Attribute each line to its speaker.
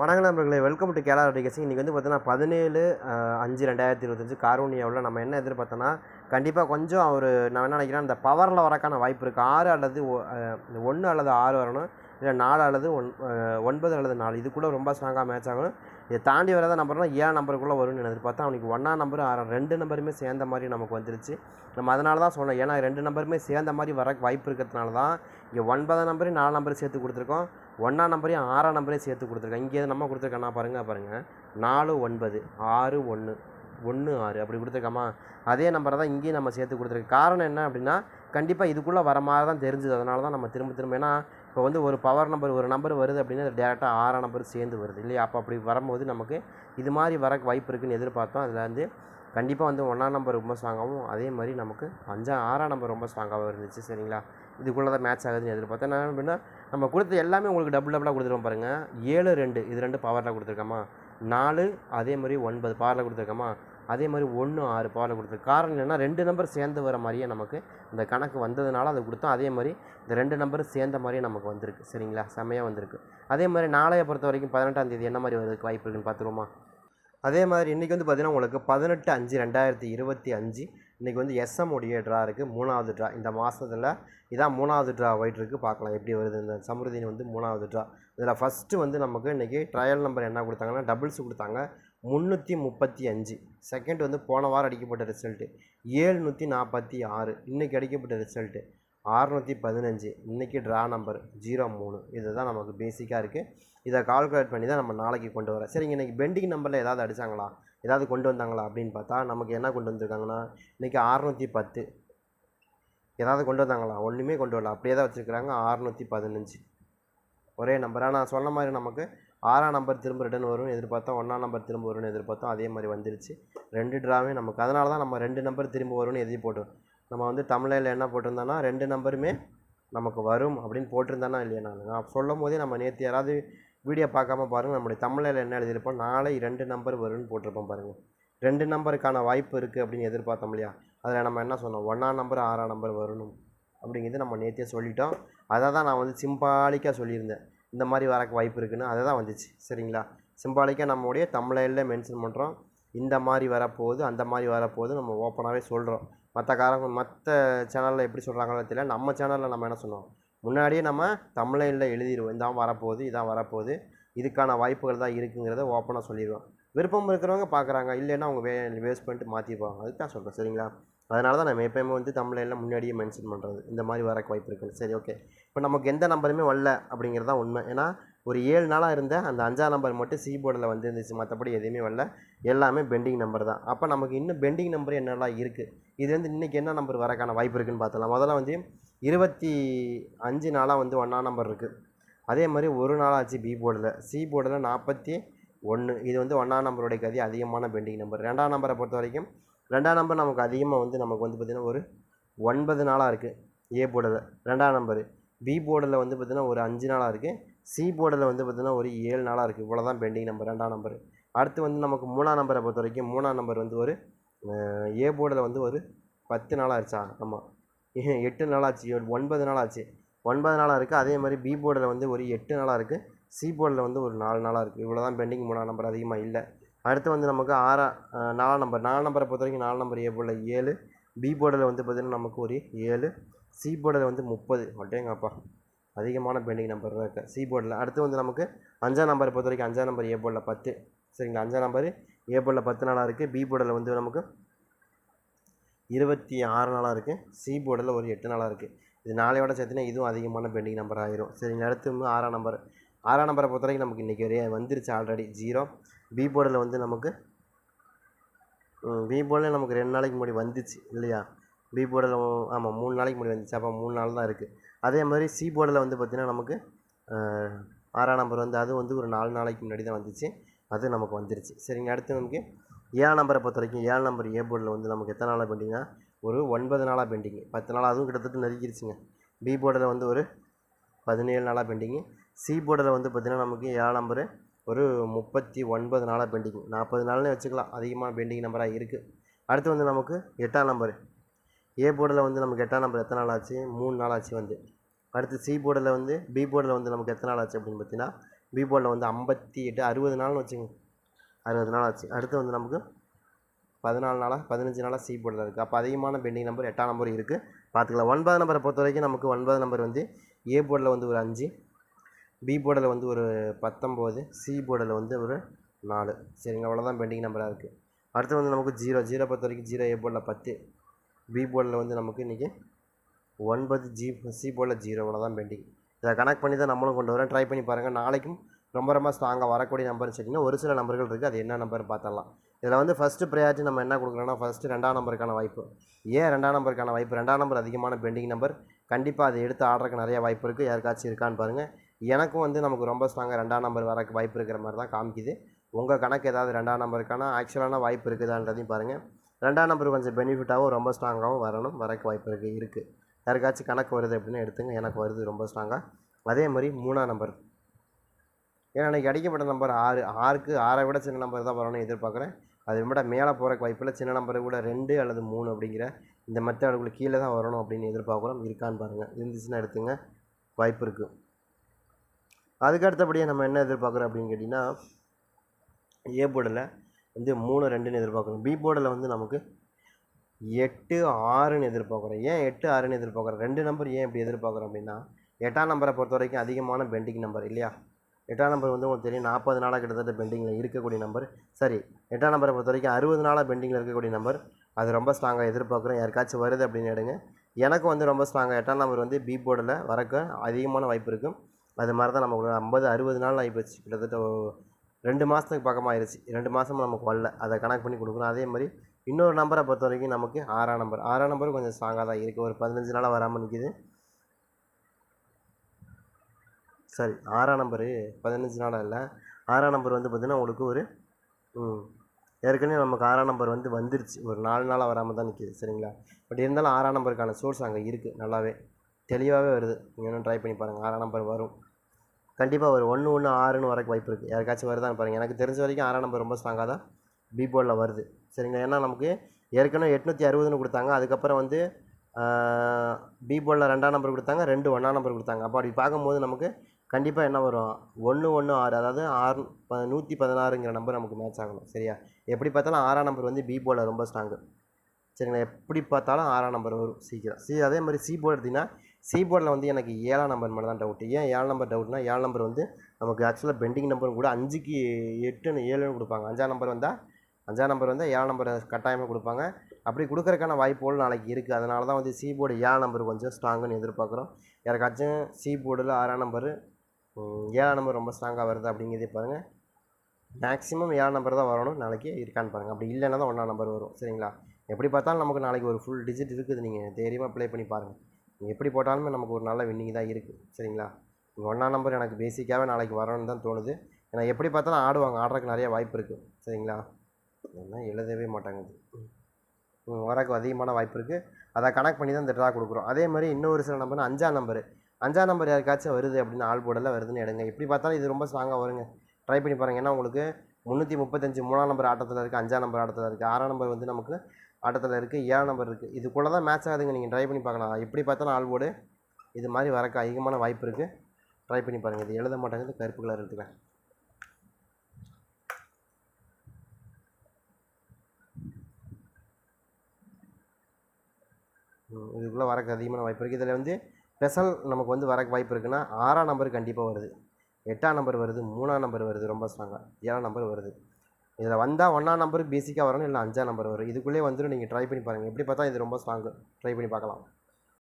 Speaker 1: வணக்கம் நண்பர்களே welcome to கேலா டிகேசிங் இன்றைக்கி வந்து பார்த்தீங்கன்னா பதினேழு அஞ்சு ரெண்டாயிரத்தி இருபத்தஞ்சு காரூனியாவில் நம்ம என்ன எதிர்பார்த்தோன்னா கண்டிப்பாக கொஞ்சம் ஒரு நான் என்ன நினைக்கிறேன் இந்த பவரில் வரக்கான வாய்ப்பு இருக்குது ஆறு அல்லது ஒன்று அல்லது ஆறு வரணும். இல்லை நாலு அல்லது ஒன் ஒன்பது அல்லது நாலு. இது கூட ரொம்ப ஸ்ட்ராங்காக மேட்ச் ஆகணும். இதை தாண்டி வராத நம்பர்னால் ஏழு நம்பருக்குள்ளே வரும்னு எதிர்பார்த்தா அவனுக்கு ஒன்றா நம்பர் ஆறாம் ரெண்டு நம்பருமே சேர்ந்த மாதிரி நமக்கு வந்துருச்சு. நம்ம அதனால தான் சொன்னோம் ஏன்னா ரெண்டு நம்பருமே சேர்ந்த மாதிரி வர வாய்ப்பு இருக்கிறதுனால தான் இங்கே ஒன்பதாம் நம்பரையும் நாலு நம்பர் சேர்த்து கொடுத்துருக்கோம். ஒன்றாம் நம்பரையும் ஆறாம் நம்பரையும் சேர்த்து கொடுத்துருக்கோம் இங்கே நம்ம கொடுத்துருக்கோம்னா பாருங்கள் பாருங்கள் நாலு ஒன்பது ஆறு ஒன்று ஒன்று ஆறு. அப்படி கொடுத்துருக்கோமா அதே நம்பரை தான் இங்கேயும் நம்ம சேர்த்து கொடுத்துருக்கோம் காரணம் என்ன அப்படின்னா கண்டிப்பாக இதுக்குள்ளே வர மாதிரி தான் தெரிஞ்சுது. அதனால தான் நம்ம திரும்ப திரும்ப ஏன்னா இப்போ வந்து ஒரு பவர் நம்பர் ஒரு நம்பர் வருது அப்படின்னா அது டேரெக்டாக ஆறாம் நம்பர் சேர்ந்து வருது இல்லையா? அப்போ அப்படி வரும்போது நமக்கு இது மாதிரி வர வாய்ப்பு இருக்குதுன்னு எதிர்பார்த்தோம். அதில் வந்து கண்டிப்பாக வந்து ஒன்றாம் நம்பர் ரொம்ப ஸ்ட்ராங்காகவும் அதே மாதிரி நமக்கு அஞ்சா ஆறாம் நம்பர் ரொம்ப ஸ்ட்ராங்காகவும் இருந்துச்சு. சரிங்களா? இதுக்குள்ளே தான் மேட்ச் ஆகுதுன்னு எதிர்பார்த்தேன். நான் அப்படின்னா நம்ம கொடுத்த எல்லாமே உங்களுக்கு டபுள் டபுளாக கொடுத்துருவோம் பாருங்கள் ஏழு ரெண்டு. இது ரெண்டு பவரில் கொடுத்துருக்கோமா நாலு அதே மாதிரி ஒன்பது பவரில் கொடுத்துருக்கோமா அதே மாதிரி ஒன்று ஆறு பவரில் கொடுத்துருக்கு காரணம் என்னென்னா ரெண்டு நம்பர் சேர்ந்து வர மாதிரியே நமக்கு இந்த கணக்கு வந்ததுனால அதை கொடுத்தோம். அதே மாதிரி இந்த ரெண்டு நம்பர் சேர்ந்த மாதிரியே நமக்கு வந்திருக்கு. சரிங்களா? செம்மையாக வந்திருக்கு. அதே மாதிரி நாளைய பொறுத்த வரைக்கும் பதினெட்டாம் தேதி என்ன மாதிரி வருதுக்கு வாய்ப்பு இருக்குன்னு பார்த்துருவோமா? அதே மாதிரி இன்றைக்கி வந்து பார்த்திங்கன்னா உங்களுக்கு பதினெட்டு அஞ்சு ரெண்டாயிரத்தி இருபத்தி அஞ்சு இன்றைக்கி வந்து எஸ்எம் உடைய ட்ரா இருக்குது மூணாவது ட்ரா இந்த மாதத்தில் இதான் மூணாவது ட்ரா போயிட்டுருக்கு பார்க்கலாம் எப்படி வருது. இந்த சமிருதினி வந்து மூணாவது ட்ரா இதில் ஃபஸ்ட்டு வந்து நமக்கு இன்றைக்கி ட்ரையல் நம்பர் என்ன கொடுத்தாங்கன்னா டபுள்ஸ் கொடுத்தாங்க. முந்நூற்றி முப்பத்தி அஞ்சு. செகண்ட் வந்து போன வாரம் அடிக்கப்பட்ட ரிசல்ட்டு ஏழ்நூற்றி நாற்பத்தி ஆறு. இன்றைக்கி அடிக்கப்பட்ட ரிசல்ட்டு ஆறுநூற்றி பதினஞ்சு. இன்றைக்கி ட்ரா நம்பர் ஜீரோ மூணு. இதுதான் நமக்கு பேசிக்காக இருக்குது இதை கால்குலேட் பண்ணி தான் நம்ம நாளைக்கு கொண்டு வரோம் சரிங்க இன்றைக்கி பெண்டிங் நம்பரில் ஏதாவது அடித்தாங்களா ஏதாவது கொண்டு வந்தாங்களா அப்படின்னு பார்த்தா நமக்கு என்ன கொண்டு வந்திருக்காங்கன்னா இன்றைக்கி அறநூற்றி பத்து. ஏதாவது கொண்டு வந்தாங்களா? ஒன்றுமே கொண்டு வரல. அப்படியே தான் வச்சுருக்குறாங்க. அறநூற்றி பதினஞ்சு. ஒரே நம்பர் ஆனால் சொன்ன மாதிரி நமக்கு ஆறாம் நம்பர் திரும்ப ரிட்டன் வரும்னு எதிர்பார்த்தோம். ஒன்றாம் நம்பர் திரும்ப வரும்னு எதிர்பார்த்தோம். அதே மாதிரி வந்துருச்சு. ரெண்டு ட்ராவே நமக்கு. அதனால தான் நம்ம ரெண்டு நம்பர் திரும்ப வரும்னு எழுதி போட்டோம் நம்ம வந்து தமிழில் என்ன போட்டிருந்தோன்னா ரெண்டு நம்பருமே நமக்கு வரும் அப்படின்னு போட்டிருந்தானா இல்லையா நான்? நான் சொல்லும் போதே நம்ம நேற்று யாராவது வீடியோ பார்க்காம பாருங்கள் நம்முடைய தமிழில் என்ன எழுதியிருப்போம்? நாளை ரெண்டு நம்பர் வரும்னு போட்டிருப்போம் பாருங்கள் ரெண்டு நம்பருக்கான வாய்ப்பு இருக்குது அப்படின்னு எதிர்பார்த்தோம் இல்லையா? அதில் நம்ம என்ன சொன்னோம்? ஒன்றாம் நம்பர் ஆறாம் நம்பர் வரணும் அப்படிங்கிறது நம்ம நேற்றே சொல்லிட்டோம். அதை தான் நான் வந்து சிம்பாலிக்காக சொல்லியிருந்தேன். இந்த மாதிரி வரக்கு வாய்ப்பு இருக்குன்னு. அதை தான் வந்துச்சு. சரிங்களா? சிம்பாலிக்காக நம்மளுடைய தமிழில் மென்ஷன் பண்ணுறோம் இந்த மாதிரி வரப்போகுது அந்த மாதிரி வரப்போகுது நம்ம ஓப்பனாகவே சொல்கிறோம் மற்ற காரங்க மற்ற சேனலில் எப்படி சொல்கிறாங்களோ தெரியல. நம்ம சேனலில் நம்ம என்ன சொன்னோம்? முன்னாடியே நம்ம தமிழில் எழுதிடுவோம் இதான் வரப்போகுது இதான் வரப்போகுது. இதுக்கான வாய்ப்புகள் தான் இருக்குங்கிறத ஓப்பனாக சொல்லிடுவோம். விருப்பம் இருக்கிறவங்க பார்க்குறாங்க. இல்லைன்னா அவங்க வே வேஸ்ட் பண்ணிட்டு மாற்றிப்பாங்க அதுக்கு தான் சொல்கிறேன் சரிங்களா? அதனால தான் நம்ம எப்பயுமே வந்து தமிழில் முன்னாடியே மென்ஷன் பண்ணுறது இந்த மாதிரி வரக்கு வாய்ப்பு இருக்குது சரி ஓகே இப்போ நமக்கு எந்த நம்பருமே வரல அப்படிங்கிறது தான் உண்மை. ஏன்னா ஒரு ஏழு நாளாக இருந்த அந்த அஞ்சாம் நம்பர் மட்டும் சி போர்டில் வந்துருந்துச்சு. மற்றபடி எதுவுமே வரல. எல்லாமே பெண்டிங் நம்பர் தான். அப்போ நமக்கு இன்னும் பெண்டிங் நம்பர் என்னெல்லாம் இருக்குது இது வந்து இன்றைக்கி என்ன நம்பர் வரக்கான வாய்ப்பு இருக்குதுன்னு பார்த்தலாம் முதல்ல வந்து இருபத்தி அஞ்சு நாளாக வந்து ஒன்றாம் நம்பர் இருக்குது அதே மாதிரி ஒரு நாளாச்சு பி போர்டில் சி போர்டில் நாற்பத்தி ஒன்று இது வந்து ஒன்றாம் நம்பருடைய கதி அதிகமான பெண்டிங் நம்பர் ரெண்டாம் நம்பரை பொறுத்த வரைக்கும் ரெண்டாம் நம்பர் நமக்கு அதிகமாக வந்து நமக்கு வந்து பார்த்திங்கன்னா ஒரு ஒன்பது நாளாக இருக்குது ஏ போர்டில் ரெண்டாம் நம்பரு பி போர்டில் வந்து பார்த்திங்கன்னா ஒரு அஞ்சு நாளாக இருக்குது சி போர்டில் வந்து பார்த்திங்கன்னா ஒரு ஏழு நாளாக இருக்குது இவ்வளோ தான் பெண்டிங் நம்பர் ரெண்டாம் நம்பர் அடுத்து வந்து நமக்கு மூணாம் நம்பரை பொறுத்த வரைக்கும் மூணாம் நம்பர் வந்து ஒரு ஏ போர்டில் வந்து ஒரு பத்து நாளாக நாளாகிடுச்சா ஆமாம் எட்டு நாளாச்சு. ஒன்பது நாளாச்சு. ஒன்பது நாளாக இருக்குது அதே மாதிரி பி போர்டில் வந்து ஒரு எட்டு நாளாக இருக்குது சி போர்டில் வந்து ஒரு நாலு நாளாக இருக்குது இவ்வளோ தான் பெண்டிங் மூணாம் நம்பர் அதிகமாக இல்லை. அடுத்து வந்து நமக்கு ஆறா நாலாம் நம்பர் நாலாம் நம்பரை பொறுத்த வரைக்கும் நாலு நம்பர் ஏ போர்டில் ஏழு. பி போர்டில் வந்து பார்த்திங்கன்னா நமக்கு ஒரு ஏழு. சி போர்டில் வந்து முப்பது. ஒட்டேங்கப்பா. அதிகமான பெண்டிங் நம்பர் இருக்குது சி போர்டில் அடுத்து வந்து நமக்கு அஞ்சாம் நம்பரை பொறுத்த வரைக்கும் அஞ்சாம் நம்பர் ஏ போர்டில் பத்து. சரிங்களா? அஞ்சாம் நம்பர் ஏ போர்டில் பத்து நாளாக இருக்குது பி போர்டில் வந்து நமக்கு இருபத்தி ஆறு நாளாக இருக்குது சி போர்டில் ஒரு எட்டு நாளாக இருக்குது இது நாளையோட சேர்த்துனா இதுவும் அதிகமான பெண்டிங் நம்பர் ஆயிரும். சரிங்களா அடுத்து ஆறாம் நம்பர் ஆறாம் நம்பரை பொறுத்த வரைக்கும் நமக்கு இன்றைக்கி ஒரே வந்துருச்சு ஆல்ரெடி ஜீரோ பி போர்டில் வந்து நமக்கு பி போர்டில் நமக்கு ரெண்டு நாளைக்கு முன்னாடி வந்துச்சு இல்லையா? பி போர்டில் ஆமாம் மூணு நாளைக்கு முன்னாடி வந்துச்சு. அப்போ மூணு நாள் தான் இருக்குது அதே மாதிரி சி போர்டில் வந்து பார்த்திங்கன்னா நமக்கு ஆறாம் நம்பர் வந்து அது வந்து ஒரு நாலு நாளைக்கு முன்னாடி தான் வந்துச்சு. அது நமக்கு வந்துருச்சு. சரிங்க அடுத்து நமக்கு ஏழு நம்பரை பொறுத்த வரைக்கும் ஏழு நம்பர் ஏ போர்டில் வந்து நமக்கு எத்தனை நாளாக பெண்டிங்னா ஒரு ஒன்பது நாளாக பெண்டிங்கு பத்து நாள் அதுவும் கிட்டத்தட்ட நெருங்கிருச்சுங்க. பி போர்டில் வந்து ஒரு பதினேழு நாளாக பெண்டிங்கு சி போர்டில் வந்து பார்த்திங்கன்னா நமக்கு ஏழு நம்பரு ஒரு முப்பத்தி ஒன்பது நாளாக பெண்டிங் நாற்பது நாள்னே வச்சுக்கலாம். அதிகமாக பெண்டிங் நம்பராக இருக்குது அடுத்து வந்து நமக்கு எட்டாம் நம்பரு ஏ போர்டில் வந்து நமக்கு எட்டாம் நம்பர் எத்தனை நாள் ஆச்சு? மூணு நாள் ஆச்சு வந்து. அடுத்து சி போர்டில் வந்து பி போர்டில் வந்து நமக்கு எத்தனை நாள் ஆச்சு அப்படின்னு பார்த்தீங்கன்னா பி போர்டில் வந்து ஐம்பத்தி எட்டு அறுபது நாள்னு வச்சுக்கோங்க. அறுபது நாள் ஆச்சு. அடுத்து வந்து நமக்கு பதினாலு நாளாக பதினஞ்சு நாளாக சி போர்டில் இருக்குது அப்போ அதிகமான பெண்டிங் நம்பர் எட்டாம் நம்பர் இருக்குது பார்த்துக்கலாம். ஒன்பது நம்பரை பொறுத்த வரைக்கும் நமக்கு ஒன்பது நம்பர் வந்து ஏ போர்டில் வந்து ஒரு அஞ்சு பி போர்டில் வந்து ஒரு பத்தொம்போது சி போர்டில் வந்து ஒரு நாலு. சரிங்க. அவ்வளோதான் பெண்டிங் நம்பராக இருக்குது அடுத்து வந்து நமக்கு ஜீரோ ஜீரோ பொறுத்த வரைக்கும் ஜீரோ ஏ போர்டில் பத்து பி போர்டில் வந்து நமக்கு இன்றைக்கி ஒன்பது ஜி சி போர்டில் ஜீரோ அவ்வளோதான் பெண்டிங் இதை கனெக்ட் பண்ணி தான் நம்மளும் கொண்டு வரேன். ட்ரை பண்ணி பாருங்கள் நாளைக்கும் ரொம்ப ரொம்ப ஸ்ட்ராங்காக வரக்கூடிய நம்பர்னு சொன்னீங்கன்னா ஒரு சில நம்பர்கள் இருக்குது அது என்ன நம்பர் பார்த்தலாம் இதில் வந்து ஃபஸ்ட்டு ப்ரையாரிட்டி நம்ம என்ன கொடுக்குறோன்னா ஃபஸ்ட்டு ரெண்டாம் நம்பருக்கான வாய்ப்பு. ஏன் ரெண்டாம் நம்பருக்கான வாய்ப்பு? ரெண்டாம் நம்பர் அதிகமான பெண்டிங் நம்பர் கண்டிப்பாக அதை எடுத்து ஆடுறதுக்கு நிறைய வாய்ப்பு இருக்குது யாருக்காச்சும் இருக்கான்னு பாருங்கள் எனக்கும் வந்து நமக்கு ரொம்ப ஸ்ட்ராங்காக ரெண்டாம் நம்பர் வரக்கு வாய்ப்பு இருக்கிற மாதிரி தான் காமிக்குது. உங்கள் கணக்கு ஏதாவது ரெண்டாம் நம்பருக்கான ஆக்சுவலான வாய்ப்பு இருக்குதான்றதையும் பாருங்கள் ரெண்டாம் நம்பர் கொஞ்சம் பெனிஃபிட்டாகவும் ரொம்ப ஸ்ட்ராங்காகவும் வரணும். வரக்கு வாய்ப்பு இருக்குது இருக்குது யாருக்காச்சும் கணக்கு வருது அப்படின்னு எடுத்துங்க. எனக்கு வருது ரொம்ப ஸ்ட்ராங்காக அதே மாதிரி மூணாம் நம்பர் ஏன்னா எனக்கு அடிக்கப்பட்ட நம்பர் ஆறு. ஆறுக்கு ஆறை விட சின்ன நம்பர் தான் வரணும்னு எதிர்பார்க்குறேன். அது விட மேலே போகிறக்கு வாய்ப்பில் சின்ன நம்பரை கூட ரெண்டு அல்லது மூணு அப்படிங்கிற இந்த மெத்தடுக்குள்ள கீழே தான் வரணும் அப்படின்னு எதிர்பார்க்குறோம். இருக்கான்னு பாருங்கள் இருந்துச்சுன்னா எடுத்துங்க. வாய்ப்பு இருக்குது அதுக்கு அடுத்தபடியே நம்ம என்ன எதிர்பார்க்குறோம் அப்படின்னு கேட்டிங்கன்னா ஏ போர்டில் வந்து மூணு ரெண்டுன்னு எதிர்பார்க்குறோம். பி போர்டில் வந்து நமக்கு எட்டு ஆறுன்னு எதிர்பார்க்குறோம். ஏன் எட்டு ஆறுன்னு எதிர்பார்க்குறோம்? ரெண்டு நம்பர் ஏன் இப்படி எதிர்பார்க்குறோம் அப்படின்னா எட்டாம் நம்பரை பொறுத்த வரைக்கும் அதிகமான பெண்டிங் நம்பர் இல்லையா? எட்டாம் நம்பர் வந்து உங்களுக்கு தெரியும். நாற்பது நாளாக கிட்டத்தட்ட பெண்டிங்கில் இருக்கக்கூடிய நம்பர். சரி எட்டாம் நம்பரை பொறுத்த வரைக்கும் அறுபது நாளாக பெண்டிங்கில் இருக்கக்கூடிய நம்பர். அது ரொம்ப ஸ்ட்ராங்காக எதிர்பார்க்குறோம் யாருக்காச்சும் வருது அப்படின்னு எடுங்க. எனக்கு வந்து ரொம்ப ஸ்ட்ராங்காக எட்டாம் நம்பர் வந்து பி போர்டில் வரக்க அதிகமான வாய்ப்பு இருக்கும் அது மாதிரி தான் நமக்கு ஐம்பது அறுபது நாள் ஆகிப்போச்சு கிட்டத்தட்ட ரெண்டு மாதத்துக்கு பக்கமாக ஆயிடுச்சு ரெண்டு மாதமும் நமக்கு வரல. அதை கணக்கு பண்ணி கொடுக்குறோம் அதே மாதிரி இன்னொரு நம்பரை பொறுத்த வரைக்கும் நமக்கு ஆறாம் நம்பர். ஆறாம் நம்பர் கொஞ்சம் ஸ்ட்ராங்காக தான் இருக்குது ஒரு பதினஞ்சு நாளாக வராமல் நிற்கிது சரி ஆறாம் நம்பரு பதினஞ்சு நாளாக இல்லை. ஆறாம் நம்பர் வந்து பார்த்திங்கன்னா உங்களுக்கு ஒரு ம் ஏற்கனவே நமக்கு ஆறாம் நம்பர் வந்து வந்துருச்சு. ஒரு நாலு நாளாக வராமல் தான் நிற்கிது சரிங்களா? பட் இருந்தாலும் ஆறாம் நம்பருக்கான சோர்ஸ் அங்கே இருக்குது நல்லாவே. தெளிவாகவே வருது. நீங்கள் இன்னும் ட்ரை பண்ணி பாருங்கள் ஆறாம் நம்பர் வரும். கண்டிப்பாக ஒரு ஒன்று ஒன்று ஆறுன்னு வரக்கு வாய்ப்பு இருக்குது யாருக்காச்சும் வருதான்னு பாருங்கள் எனக்கு தெரிஞ்ச வரைக்கும் ஆறாம் நம்பர் ரொம்ப ஸ்ட்ராங்காக தான் பி வருது. சரிங்களா? ஏன்னா நமக்கு ஏற்கனவே எட்நூற்றி அறுபதுன்னு கொடுத்தாங்க. அதுக்கப்புறம் வந்து பி ரெண்டாம் நம்பர் கொடுத்தாங்க. ரெண்டு ஒன்றாம் நம்பர் கொடுத்தாங்க. அப்போ அப்படி பார்க்கும்போது நமக்கு கண்டிப்பாக என்ன வரும்? ஒன்று ஒன்று ஆறு. அதாவது ஆறு ப நூற்றி பதினாறுங்கிற நம்பர் நமக்கு மேட்ச் ஆகணும். சரியா? எப்படி பார்த்தாலும் ஆறாம் நம்பர் வந்து பி போர்டில் ரொம்ப ஸ்ட்ராங்கு சரிங்களா? எப்படி பார்த்தாலும் ஆறாம் நம்பர் வரும் சீக்கிரம். சி அதே மாதிரி சி போர்டு எடுத்திங்கன்னா சி போர்டில் வந்து எனக்கு ஏழாம் நம்பர் மட்டும் தான் டவுட் ஏன் ஏழு நம்பர் டவுட்னா ஏழு நம்பர் வந்து நமக்கு ஆக்சுவலாக பெண்டிங் நம்பரும் கூட அஞ்சுக்கு எட்டுன்னு ஏழுன்னு கொடுப்பாங்க. அஞ்சாம் நம்பர் வந்தால் அஞ்சாம் நம்பர் வந்தால் ஏழாம் நம்பர் கட்டாயமாக கொடுப்பாங்க. அப்படி கொடுக்குறக்கான வாய்ப்புகள் நாளைக்கு இருக்குது அதனால தான் வந்து சி போர்டு ஏழாம் நம்பர் கொஞ்சம் ஸ்ட்ராங்குன்னு எதிர்பார்க்குறோம். யாருக்காச்சும் சி போர்டில் ஆறாம் நம்பர் ஏழாம் நம்பர் ரொம்ப ஸ்ட்ராங்காக வருது அப்படிங்கிறதே பாருங்கள் மேக்ஸிமம் ஏழாம் நம்பர் தான் வரணும். நாளைக்கு இருக்கான்னு பாருங்கள் அப்படி இல்லைன்னா தான் ஒன்றாம் நம்பர் வரும். சரிங்களா? எப்படி பார்த்தாலும் நமக்கு நாளைக்கு ஒரு ஃபுல் டிஜிட் இருக்குது. நீங்கள் தைரியமாக ப்ளே பண்ணி பாருங்கள் நீங்கள் எப்படி போட்டாலுமே நமக்கு ஒரு நல்ல வின்னிங் தான் இருக்குது சரிங்களா? ஒன்றாம் நம்பர் எனக்கு பேசிக்காகவே நாளைக்கு வரணும்னு தான் தோணுது. ஏன்னா எப்படி பார்த்தாலும் ஆடுவாங்க. ஆடுறதுக்கு நிறைய வாய்ப்பு இருக்குது சரிங்களா? என்ன எழுதவே மாட்டாங்குது ம், வரக்கு அதிகமான வாய்ப்பு இருக்குது அதை கனெக்ட் பண்ணி தான் இந்த ட்ரா கொடுக்குறோம். அதே மாதிரி இன்னொரு சில நம்பர் அஞ்சாம் நம்பர் அஞ்சாம் நம்பர் யாருக்காச்சும் வருது அப்படின்னு ஆள் போடல வருதுன்னு எடுங்க. எப்படி பார்த்தாலும் இது ரொம்ப ஸ்ட்ராங்காக வருங்க. ட்ரை பண்ணி பாருங்கள் ஏன்னா உங்களுக்கு முந்நூற்றி முப்பத்தஞ்சு மூணாம் நம்பர் ஆட்டத்தில் இருக்குது அஞ்சாம் நம்பர் ஆட்டத்தில் இருக்குது ஆறாம் நம்பர் வந்து நமக்கு ஆட்டத்தில் இருக்குது ஏழாம் நம்பர் இருக்குது இதுக்குள்ளே தான் மேட்ச் ஆகுதுங்க. நீங்கள் ட்ரை பண்ணி பார்க்கலாம். எப்படி பார்த்தாலும் ஆள் போர்டு இது மாதிரி வரக்கு அதிகமான வாய்ப்பு இருக்குது ட்ரை பண்ணி பாருங்கள் இது எழுத மாட்டேங்குது. கருப்பு கலர் எடுத்துக்கிறேன். இதுக்குள்ளே வரக்கு அதிகமான வாய்ப்பு இருக்குது இதில் வந்து ஸ்பெஷல் நமக்கு வந்து வரக்கு வாய்ப்பு இருக்குன்னா ஆறாம் நம்பர் கண்டிப்பாக வருது. எட்டாம் நம்பர் வருது மூணாம் நம்பர் வருது ரொம்ப ஸ்ட்ராங்காக ஏழாம் நம்பர் வருது. இதில் வந்தால் ஒன்றாம் நம்பர் பேசிக்காக வரணும் இல்லை அஞ்சாம் நம்பர் வரும். இதுக்குள்ளே வந்துடும் நீங்கள் ட்ரை பண்ணி பாருங்கள் எப்படி பார்த்தா இது ரொம்ப ஸ்ட்ராங்கு ட்ரை பண்ணி பார்க்கலாம்.